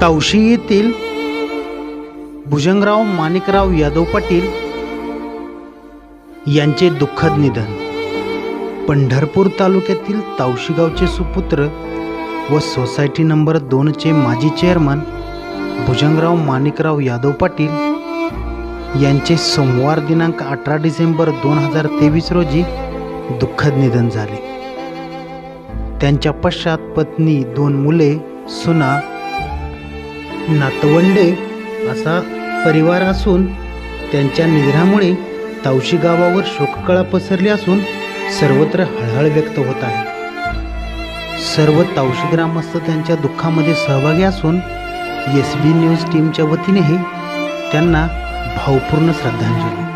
तावशी येथील भुजंगराव माणिकराव यादव पाटील यांचे दुःखद निधन. पंढरपूर तालुक्यातील तावशी गावचे सुपुत्र व सोसायटी नंबर दोनचे माजी चेअरमन भुजंगराव माणिकराव यादव पाटील यांचे सोमवार दिनांक अठरा डिसेंबर दोन हजार तेवीस रोजी दुःखद निधन झाले. त्यांच्या पश्चात पत्नी दोन मुले सुना नातवंडे असा परिवार असून त्यांच्या निधनामुळे तावशी गावावर शोककळा पसरली असून सर्वत्र हळहळ व्यक्त होत आहे. सर्व तावशी ग्रामस्थ त्यांच्या दुःखामध्ये सहभागी असून एस बी न्यूज टीमच्या वतीनेही त्यांना भावपूर्ण श्रद्धांजली.